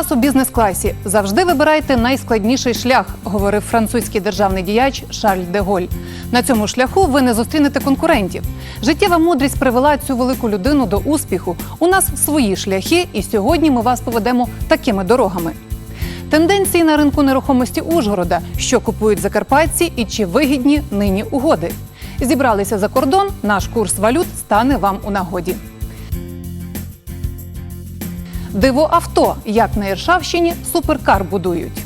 Вас у бізнес-класі. Завжди вибирайте найскладніший шлях, говорив французький державний діяч Шарль де Голь. На цьому шляху ви не зустрінете конкурентів. Життєва мудрість привела цю велику людину до успіху. У нас свої шляхи, і сьогодні ми вас поведемо такими дорогами. Тенденції на ринку нерухомості Ужгорода, що купують закарпатці і чи вигідні нині угоди. Зібралися за кордон. Наш курс валют стане вам у нагоді. Диво авто, як на Іршавщині суперкар будують.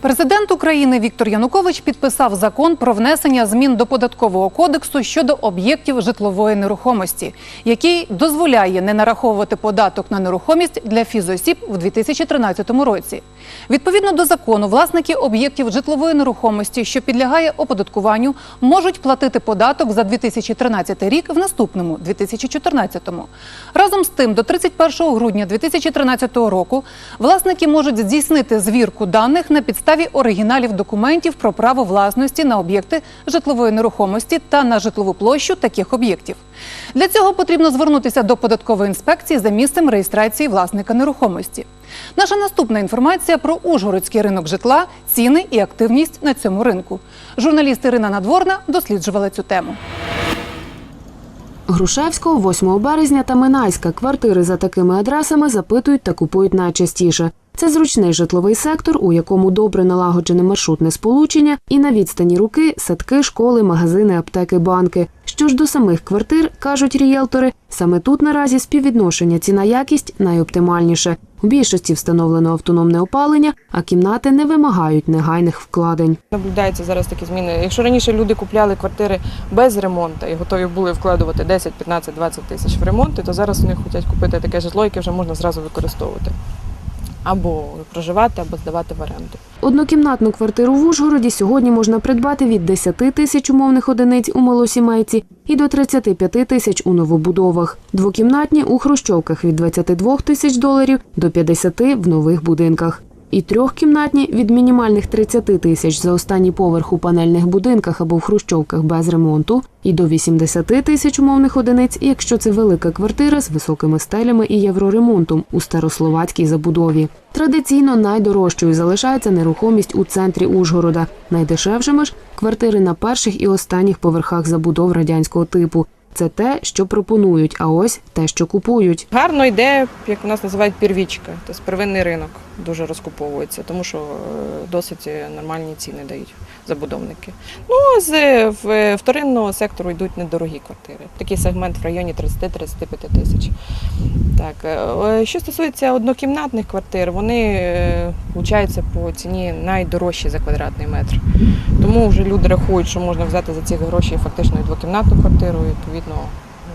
Президент України Віктор Янукович підписав закон про внесення змін до податкового кодексу щодо об'єктів житлової нерухомості, який дозволяє не нараховувати податок на нерухомість для фізосіб в 2013 році. Відповідно до закону, власники об'єктів житлової нерухомості, що підлягає оподаткуванню, можуть платити податок за 2013 рік в наступному 2014-му. Разом з тим, до 31 грудня 2013 року власники можуть здійснити звірку даних на підставі оригіналів документів про право власності на об'єкти житлової нерухомості та на житлову площу таких об'єктів. Для цього потрібно звернутися до податкової інспекції за місцем реєстрації власника нерухомості. Наша наступна інформація про ужгородський ринок житла, ціни і активність на цьому ринку. Журналіст Ірина Надворна досліджувала цю тему. Грушевського, 8 березня та Минайська квартири за такими адресами запитують та купують найчастіше. Це зручний житловий сектор, у якому добре налагоджене маршрутне сполучення, і на відстані руки садки, школи, магазини, аптеки, банки. Що ж до самих квартир, кажуть рієлтори, саме тут наразі співвідношення ціна-якість найоптимальніше. У більшості встановлено автономне опалення, а кімнати не вимагають негайних вкладень. Наблюдаються зараз такі зміни. Якщо раніше люди купляли квартири без ремонту і готові були вкладувати 10, 15, 20 тисяч в ремонти, то зараз вони хочуть купити таке житло, яке вже можна зразу використовувати. Або проживати, або здавати в оренду. Однокімнатну квартиру в Ужгороді сьогодні можна придбати від 10 тисяч умовних одиниць у малосімейці і до 35 тисяч у новобудовах. Двокімнатні у хрущовках від 22 тисяч доларів до 50 в нових будинках. І трьохкімнатні від мінімальних 30 тисяч за останній поверх у панельних будинках або в хрущовках без ремонту, і до 80 тисяч умовних одиниць, якщо це велика квартира з високими стелями і євроремонтом у старословацькій забудові. Традиційно найдорожчою залишається нерухомість у центрі Ужгорода. Найдешевшими ж квартири на перших і останніх поверхах забудов радянського типу. Це те, що пропонують, а ось те, що купують. Гарно йде, як у нас називають первічка, тобто первинний ринок дуже розкуповується, тому що е, досить нормальні ціни дають забудовники. Ну а з вторинного сектору йдуть недорогі квартири. Такий сегмент в районі 30-35 тисяч. Так, е, що стосується однокімнатних квартир, вони е, получаються по ціні найдорожчі за квадратний метр. Тому вже люди рахують, що можна взяти за ці гроші фактично двокімнатну квартиру, і відповідно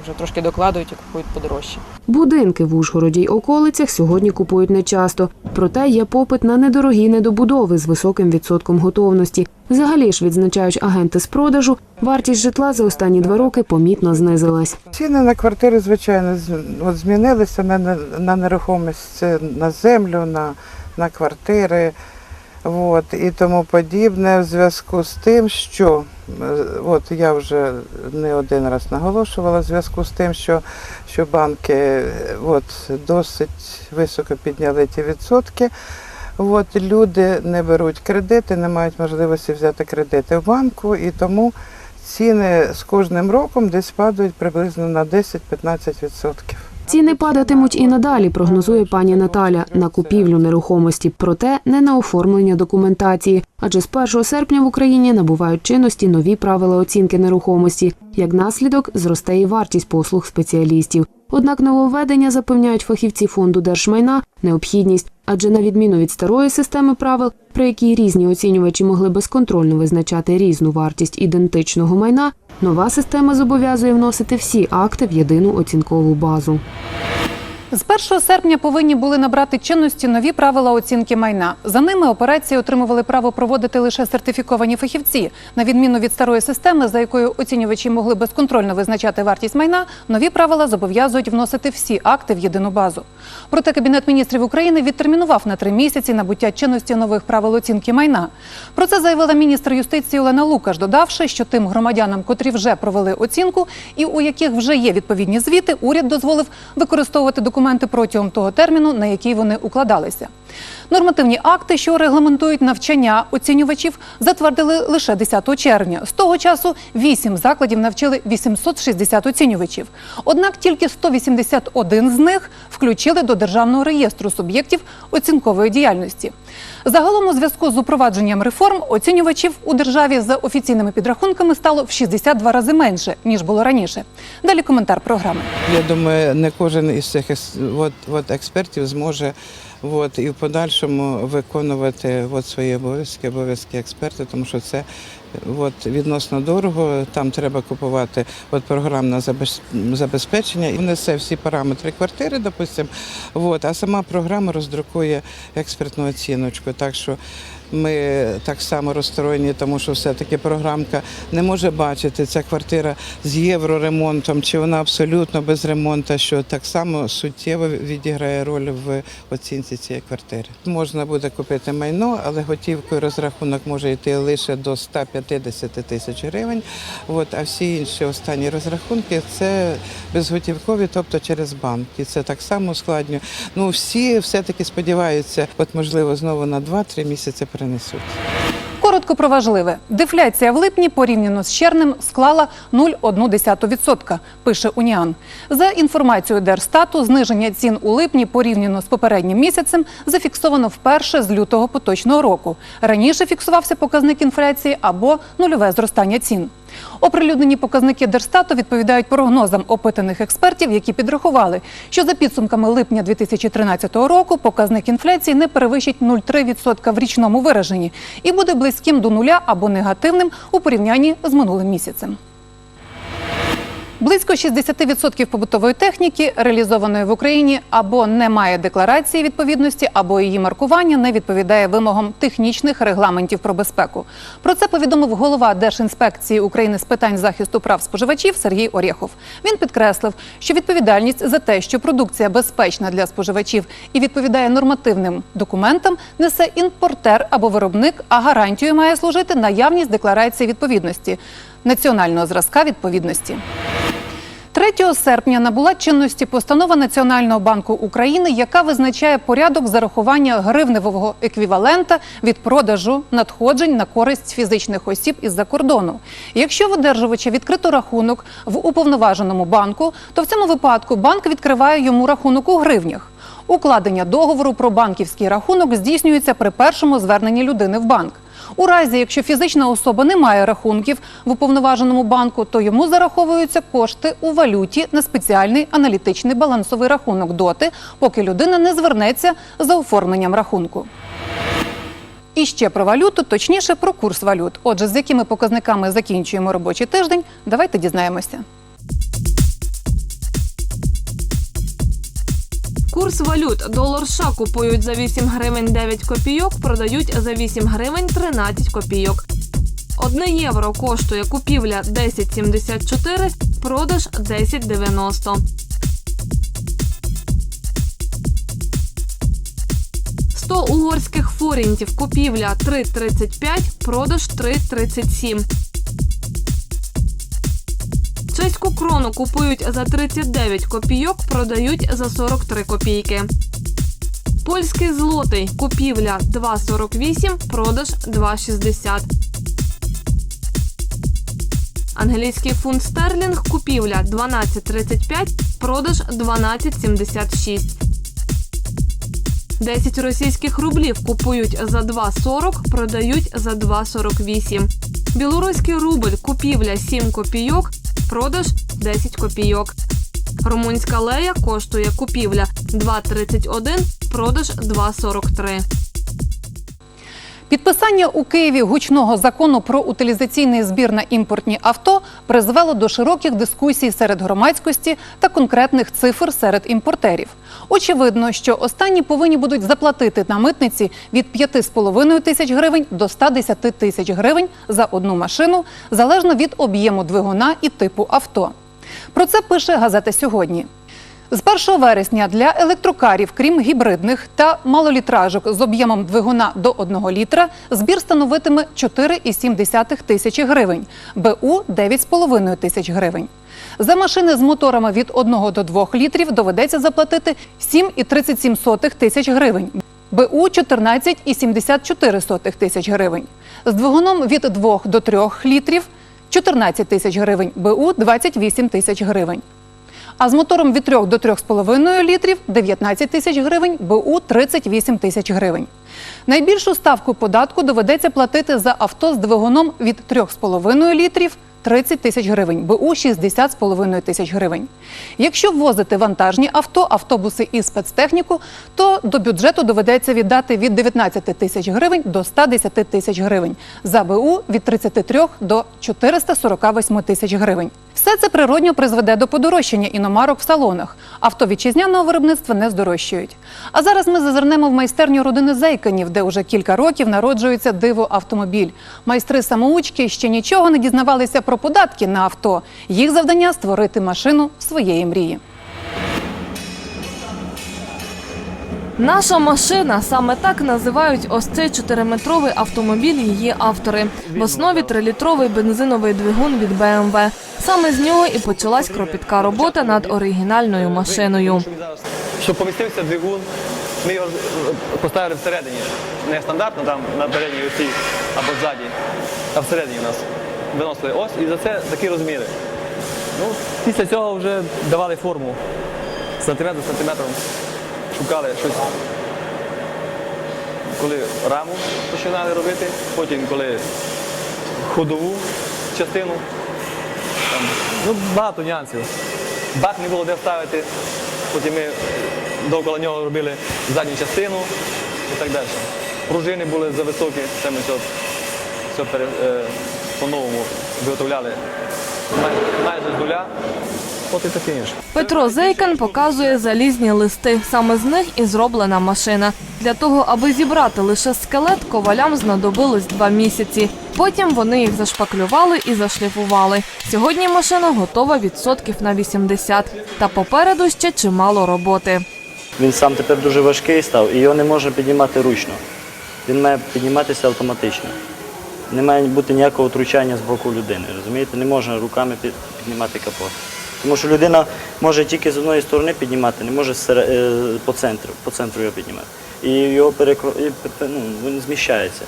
вже трошки докладують і купують подорожче. Будинки в Ужгороді й околицях сьогодні купують нечасто. Проте є попит на недорогі недобудови з високим відсотком готовності. Взагалі ж відзначають агенти з продажу, вартість житла за останні два роки помітно знизилась. Ціни на квартири, звичайно, от змінилися на, на, на нерухомість, на землю, на, на квартири от, і тому подібне в зв'язку з тим, що е, от я вже не один раз наголошувала, в зв'язку з тим, що, що банки от, досить високо підняли ті відсотки. От, люди не беруть кредити, не мають можливості взяти кредити в банку, і тому ціни з кожним роком десь падають приблизно на 10-15%. Ціни падатимуть і надалі, прогнозує пані Наталя, на купівлю нерухомості, проте не на оформлення документації. Адже з 1 серпня в Україні набувають чинності нові правила оцінки нерухомості. Як наслідок, зросте і вартість послуг спеціалістів. Однак нововведення запевняють фахівці фонду держмайна необхідність, адже на відміну від старої системи правил, при якій різні оцінювачі могли безконтрольно визначати різну вартість ідентичного майна, нова система зобов'язує вносити всі акти в єдину оцінкову базу. З 1 серпня повинні були набрати чинності нові правила оцінки майна. За ними операції отримували право проводити лише сертифіковані фахівці. На відміну від старої системи, за якою оцінювачі могли безконтрольно визначати вартість майна, нові правила зобов'язують вносити всі акти в єдину базу. Проте Кабінет міністрів України відтермінував на три місяці набуття чинності нових правил оцінки майна. Про це заявила міністр юстиції Олена Лукаш, додавши, що тим громадянам, котрі вже провели оцінку і у яких вже є відповідні звіти, уряд дозволив використовувати документи документи протягом того терміну, на який вони укладалися. Нормативні акти, що регламентують навчання оцінювачів, затвердили лише 10 червня. З того часу 8 закладів навчили 860 оцінювачів. Однак тільки 181 з них включили до державного реєстру суб'єктів оцінкової діяльності. Загалом у зв'язку з упровадженням реформ оцінювачів у державі за офіційними підрахунками стало в 62 рази менше ніж було раніше. Далі коментар програми. Я думаю, не кожен із цих от, от експертів зможе от, і в подальшому виконувати от, свої обов'язки, обов'язки експерта, тому що це от, відносно дорого. Там треба купувати от, програмне забезпечення і внесе всі параметри квартири, допустимо, от, а сама програма роздрукує експертну оціночку. Так що ми так само розстроєні, тому що все-таки програмка не може бачити ця квартира з євроремонтом, чи вона абсолютно без ремонту, що так само суттєво відіграє роль в оцінці цієї квартири. Можна буде купити майно, але готівкою розрахунок може йти лише до 150 тисяч гривень. От, а всі інші останні розрахунки це безготівкові, тобто через банки. Це так само складно. Ну всі все-таки сподіваються, от можливо знову на 2-3 місяці перенесуть. Коротко про важливе. Дефляція в липні порівняно з червнем склала 0,1%, пише Уніан. За інформацією Держстату, зниження цін у липні порівняно з попереднім місяцем зафіксовано вперше з лютого поточного року. Раніше фіксувався показник інфляції або нульове зростання цін. Оприлюднені показники Держстату відповідають прогнозам опитаних експертів, які підрахували, що за підсумками липня 2013 року показник інфляції не перевищить 0,3% в річному вираженні і буде близьким до нуля або негативним у порівнянні з минулим місяцем. Близько 60% побутової техніки, реалізованої в Україні, або не має декларації відповідності, або її маркування не відповідає вимогам технічних регламентів про безпеку. Про це повідомив голова Держінспекції України з питань захисту прав споживачів Сергій Орєхов. Він підкреслив, що відповідальність за те, що продукція безпечна для споживачів і відповідає нормативним документам, несе імпортер або виробник, а гарантією має служити наявність декларації відповідності національного зразка відповідності. 3 серпня набула чинності постанова Національного банку України, яка визначає порядок зарахування гривневого еквівалента від продажу надходжень на користь фізичних осіб із-за кордону. Якщо в відкрито рахунок в уповноваженому банку, то в цьому випадку банк відкриває йому рахунок у гривнях. Укладення договору про банківський рахунок здійснюється при першому зверненні людини в банк. У разі, якщо фізична особа не має рахунків в уповноваженому банку, то йому зараховуються кошти у валюті на спеціальний аналітичний балансовий рахунок доти, поки людина не звернеться за оформленням рахунку. І ще про валюту, точніше про курс валют. Отже, з якими показниками закінчуємо робочий тиждень, давайте дізнаємося. Курс валют. Долар США купують за 8 гривень 9 копійок, продають за 8 гривень 13 копійок. Одне євро коштує купівля 10,74, продаж 10,90. Сто угорських форінтів купівля 3,35, продаж 3,37. Чеську крону купують за 39 копійок, продають за 43 копійки. Польський злотий купівля 2,48, продаж 2,60. Англійський фунт стерлінг купівля 12,35, продаж 12,76. 10 російських рублів купують за 2,40, продають за 2,48. Білоруський рубль купівля 7 копійок, продаж 10 копійок. Румунська лея коштує купівля 2,31, продаж 2,43. Підписання у Києві гучного закону про утилізаційний збір на імпортні авто призвело до широких дискусій серед громадськості та конкретних цифр серед імпортерів. Очевидно, що останні повинні будуть заплатити на митниці від 5,5 тисяч гривень до 110 тисяч гривень за одну машину, залежно від об'єму двигуна і типу авто. Про це пише газета сьогодні. З 1 вересня для електрокарів, крім гібридних та малолітражок з об'ємом двигуна до 1 літра, збір становитиме 4,7 тисячі гривень, БУ – 9,5 тисяч гривень. За машини з моторами від 1 до 2 літрів доведеться заплатити 7,37 тисяч гривень, БУ – 14,74 тисяч гривень. З двигуном від 2 до 3 літрів – 14 тисяч гривень, БУ – 28 тисяч гривень. А з мотором від 3 до 3,5 літрів 19 тисяч гривень, БУ 38 тисяч гривень. Найбільшу ставку податку доведеться платити за авто з двигуном від 3,5 літрів 30 тисяч гривень, БУ 60,5 тисяч гривень. Якщо ввозити вантажні авто, автобуси і спецтехніку, то до бюджету доведеться віддати від 19 тисяч гривень до 110 тисяч гривень. За БУ від 33 до 448 тисяч гривень. Все це природньо призведе до подорожчання іномарок в салонах. Авто вітчизняного виробництва не здорожчують. А зараз ми зазирнемо в майстерню родини Зейканів, де уже кілька років народжується диво автомобіль. Майстри самоучки ще нічого не дізнавалися про податки на авто. Їх завдання створити машину своєї мрії. Наша машина саме так називають ось цей чотириметровий автомобіль її автори. В основі трилітровий бензиновий двигун від BMW. Саме з нього і почалась кропітка робота над оригінальною машиною. Щоб помістився двигун, ми його поставили всередині. Не стандартно там на передній осі або ззаді, а всередині нас виносили ось і за це такі розміри. Ну, після цього вже давали форму сантиметр за сантиметром. Шукали щось. Коли раму починали робити, потім коли ходову частину. Там, ну, багато нюансів. Бак не було де ставити. Потім ми довкола нього робили задню частину і так далі. Пружини були зависокі, це ми все, все пере, е, по-новому виготовляли май- майже з нуля. От і таке інше. Петро Зейкан показує залізні листи. Саме з них і зроблена машина. Для того, аби зібрати лише скелет, ковалям знадобилось два місяці. Потім вони їх зашпаклювали і зашліфували. Сьогодні машина готова відсотків на 80. Та попереду ще чимало роботи. Він сам тепер дуже важкий став і його не можна піднімати ручно. Він має підніматися автоматично. Не має бути ніякого втручання з боку людини. Розумієте, не можна руками піднімати капот. Тому що людина може тільки з одної сторони піднімати, не може е, по центру, по центру його піднімати. І його перекро... ну, він зміщається.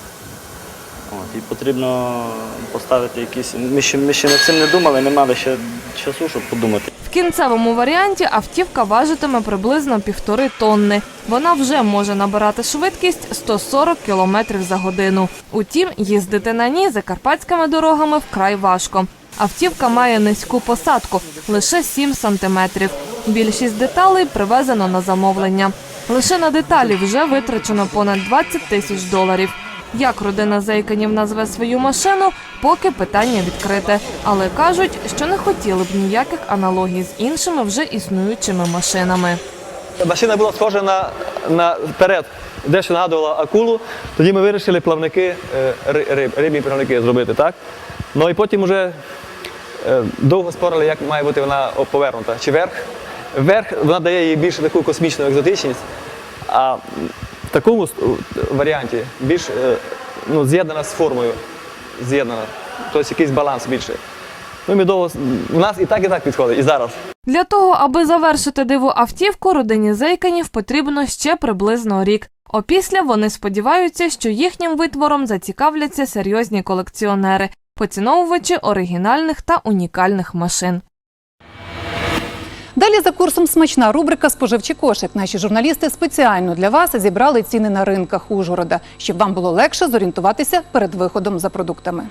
От, і потрібно поставити якісь. Ми ще, ми ще над цим не думали, не мали ще часу, щоб подумати. В кінцевому варіанті автівка важитиме приблизно півтори тонни. Вона вже може набирати швидкість 140 км за годину. Утім, їздити на ній закарпатськими дорогами вкрай важко. Автівка має низьку посадку лише 7 сантиметрів. Більшість деталей привезено на замовлення. Лише на деталі вже витрачено понад 20 тисяч доларів. Як родина Зейканів назве свою машину, поки питання відкрите. Але кажуть, що не хотіли б ніяких аналогій з іншими вже існуючими машинами. Машина була схожа на, на перед, дещо нагадувала акулу. Тоді ми вирішили плавники, е, риб, рибні плавники зробити, так? Ну і потім вже е, довго спорили, як має бути вона повернута. Чи верх? Верх вона дає їй більше таку космічну екзотичність, а в такому варіанті більш е, ну, з'єднана з формою. З'єднана. Тобто якийсь баланс більше. Ну, довго, у нас і так, і так підходить, і зараз. Для того, аби завершити диву автівку, родині Зейканів потрібно ще приблизно рік. Опісля вони сподіваються, що їхнім витвором зацікавляться серйозні колекціонери, поціновувачі оригінальних та унікальних машин. Далі за курсом смачна рубрика Споживчий кошик. Наші журналісти спеціально для вас зібрали ціни на ринках Ужгорода, щоб вам було легше зорієнтуватися перед виходом за продуктами.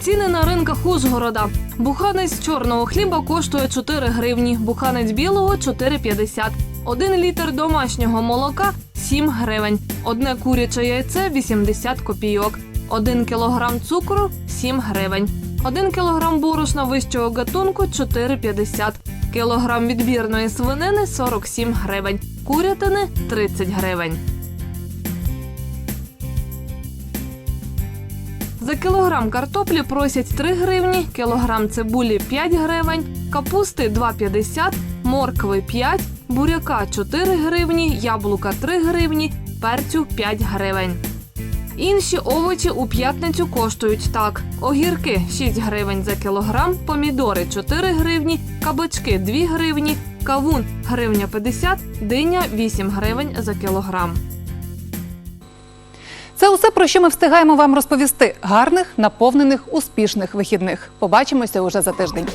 Ціни на ринках Ужгорода. Буханець чорного хліба коштує 4 гривні, буханець білого 4,50. Один літр домашнього молока 7 гривень. Одне куряче яйце 80 копійок. Один кілограм цукру 7 гривень. Один кілограм борошна вищого гатунку 4,50. Кілограм відбірної свинини 47 гривень. Курятини 30 гривень. За кілограм картоплі просять 3 гривні, кілограм цибулі 5 гривень, капусти 2,50, моркви 5, буряка 4 гривні, яблука 3 гривні, перцю 5 гривень. Інші овочі у п'ятницю коштують так: огірки 6 гривень за кілограм, помідори 4 гривні, кабачки 2 гривні, кавун гривня 50, диня 8 гривень за кілограм. Це усе про що ми встигаємо вам розповісти. Гарних, наповнених, успішних вихідних. Побачимося уже за тиждень.